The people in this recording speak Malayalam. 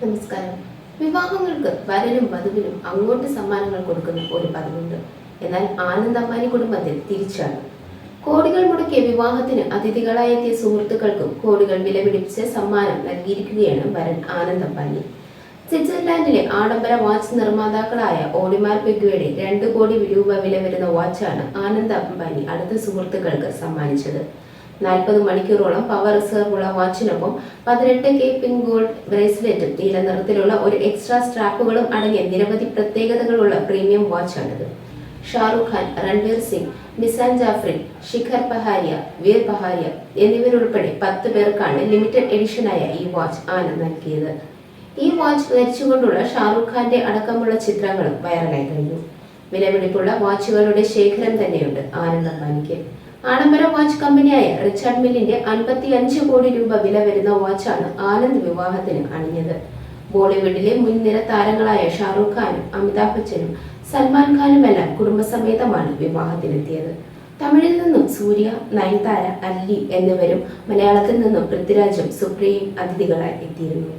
നമസ്കാരം. വിവാഹങ്ങൾക്ക് വരനും വധുവിനും അങ്ങോട്ട് സമ്മാനങ്ങൾ കൊടുക്കുന്ന ഒരു പതിവുണ്ട്. എന്നാൽ ആനന്ദ് കുടുംബത്തിൽ തിരിച്ചാണ്. കോടികൾ മുടക്കിയ വിവാഹത്തിന് അതിഥികളായെത്തിയ സുഹൃത്തുക്കൾക്കും കോടികൾ വിലപിടിപ്പിച്ച് സമ്മാനം നൽകിയിരിക്കുകയാണ് വരൻ ആനന്ദ് അമ്പാനി സ്വിറ്റ്സർലാൻഡിലെ ആഡംബര വാച്ച് നിർമ്മാതാക്കളായ ഓഡിമാർ പെഗ്വയുടെ രണ്ട് കോടി രൂപ വില വരുന്ന വാച്ചാണ് ആനന്ദ് അംബാനി അടുത്ത സുഹൃത്തുക്കൾക്ക് സമ്മാനിച്ചത്. നാൽപ്പത് മണിക്കൂറോളം പവർ റിസർവ് ഉള്ള വാച്ചിനൊപ്പം പതിനെട്ട് കെ പിൻ ഗോൾഡ് ബ്രേസ്ലെറ്റും നീല നിറത്തിലുള്ള ഒരു എക്സ്ട്രാ സ്ട്രാപ്പുകളും അടങ്ങിയ നിരവധി പ്രത്യേകതകളുള്ള പ്രീമിയം വാച്ചാണിത് ഷാറുഖ് ഖാൻ രൺവീർ സിംഗ് നിസാൻ ജാഫ്രി ശിഖർ പഹാരിയ വീർ പഹാരിയ എന്നിവരുൾപ്പെടെ പത്ത് പേർക്കാണ് ലിമിറ്റഡ് എഡിഷനായ ഈ വാച്ച് ആനന്ദ് നൽകിയത്. ഈ വാച്ച് ധരിച്ചുകൊണ്ടുള്ള ഷാറുഖ് ഖാന്റെ അടക്കമുള്ള ചിത്രങ്ങളും വൈറലായി കഴിഞ്ഞു. വിലപിടിപ്പുള്ള വാച്ചുകളുടെ ശേഖരം തന്നെയുണ്ട് ആനന്ദ് അംബാനിക്ക് ആഡംബര വാച്ച് കമ്പനിയായ റിച്ചാർഡ് മില്ലിന്റെ അൻപത്തി അഞ്ച് കോടി രൂപ വില വരുന്ന വാച്ചാണ് ആനന്ദ് വിവാഹത്തിന് അണിഞ്ഞത്. ബോളിവുഡിലെ മുൻനിര താരങ്ങളായ ഷാറൂഖ് ഖാനും അമിതാഭ് ബച്ചനും സൽമാൻ ഖാനുമെല്ലാം കുടുംബസമേതമാണ് വിവാഹത്തിനെത്തിയത്. തമിഴിൽ നിന്നും സൂര്യ നയൻതാര അല്ലി എന്നിവരും മലയാളത്തിൽ നിന്നും പൃഥ്വിരാജും സുപ്രീം അതിഥികളായി എത്തിയിരുന്നു.